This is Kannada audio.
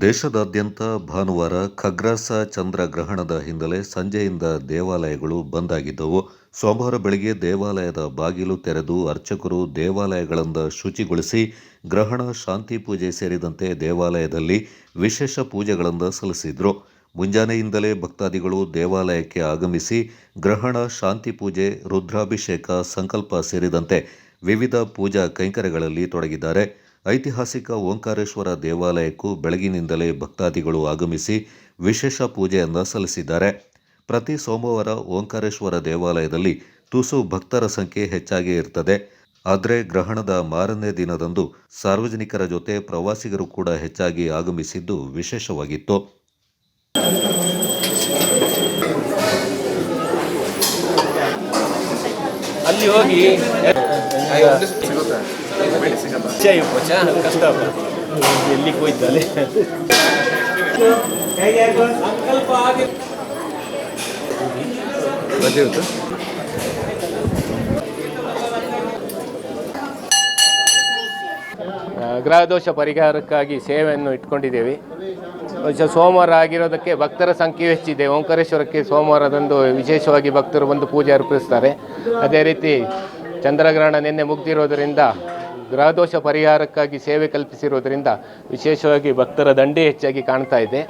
ದೇಶದಾದ್ಯಂತ ಭಾನುವಾರ ಖಗ್ರಾಸ ಚಂದ್ರ ಗ್ರಹಣದ ಹಿನ್ನೆಲೆ ಸಂಜೆಯಿಂದ ದೇವಾಲಯಗಳು ಬಂದ್ ಆಗಿದ್ದವು ಸೋಮವಾರ ಬೆಳಗ್ಗೆ ದೇವಾಲಯದ ಬಾಗಿಲು ತೆರೆದು ಅರ್ಚಕರು ದೇವಾಲಯಗಳಿಂದ ಶುಚಿಗೊಳಿಸಿ ಗ್ರಹಣ, ಶಾಂತಿ ಪೂಜೆ ಸೇರಿದಂತೆ ದೇವಾಲಯದಲ್ಲಿ ವಿಶೇಷ ಪೂಜೆಗಳನ್ನು ಸಲ್ಲಿಸಿದರು. ಮುಂಜಾನೆಯಿಂದಲೇ ಭಕ್ತಾದಿಗಳು ದೇವಾಲಯಕ್ಕೆ ಆಗಮಿಸಿ ಗ್ರಹಣ, ಶಾಂತಿ ಪೂಜೆ, ರುದ್ರಾಭಿಷೇಕ, ಸಂಕಲ್ಪ ಸೇರಿದಂತೆ ವಿವಿಧ ಪೂಜಾ ಕೈಂಕರ್ಯಗಳಲ್ಲಿ ತೊಡಗಿದ್ದಾರೆ. ಐತಿಹಾಸಿಕ ಓಂಕಾರೇಶ್ವರ ದೇವಾಲಯಕ್ಕೂ ಬೆಳಗಿನಿಂದಲೇ ಭಕ್ತಾದಿಗಳು ಆಗಮಿಸಿ ವಿಶೇಷ ಪೂಜೆಯನ್ನು ಸಲ್ಲಿಸಿದ್ದಾರೆ. ಪ್ರತಿ ಸೋಮವಾರ ಓಂಕಾರೇಶ್ವರ ದೇವಾಲಯದಲ್ಲಿ ತುಸು ಭಕ್ತರ ಸಂಖ್ಯೆ ಹೆಚ್ಚಾಗಿ ಇರ್ತದೆ. ಆದರೆ ಗ್ರಹಣದ ಮಾರನೇ ದಿನದಂದು ಸಾರ್ವಜನಿಕರ ಜೊತೆ ಪ್ರವಾಸಿಗರು ಕೂಡ ಹೆಚ್ಚಾಗಿ ಆಗಮಿಸಿದ್ದು ವಿಶೇಷವಾಗಿತ್ತು. ಅಲ್ಲಿ ಹೋಗಿ. ಕಷ್ಟ ಎಲ್ಲಿ ಹೋಯ್ತಲ್ಲಿ? ಆ, ಗ್ರಹದೋಷ ಪರಿಹಾರಕ್ಕಾಗಿ ಸೇವೆಯನ್ನು ಇಟ್ಕೊಂಡಿದ್ದೇವೆ. ಬಹುಶಃ ಸೋಮವಾರ ಆಗಿರೋದಕ್ಕೆ ಭಕ್ತರ ಸಂಖ್ಯೆ ಹೆಚ್ಚಿದೆ. ಓಂಕಾರೇಶ್ವರಕ್ಕೆ ಸೋಮವಾರದಂದು ವಿಶೇಷವಾಗಿ ಭಕ್ತರು ಬಂದು ಪೂಜೆ ಅರ್ಪಿಸ್ತಾರೆ. ಅದೇ ರೀತಿ ಚಂದ್ರಗ್ರಹಣ ನಿನ್ನೆ ಮುಗ್ದಿರೋದರಿಂದ ಗ್ರಹದೋಷ ಪರಿಹಾರಕ್ಕಾಗಿ ಸೇವೆ ಕಲ್ಪಿಸಿರುವುದರಿಂದ ವಿಶೇಷವಾಗಿ ಭಕ್ತರ ದಂಡೇ ಹೆಚ್ಚಾಗಿ ಕಾಣ್ತಾ ಇದೆ.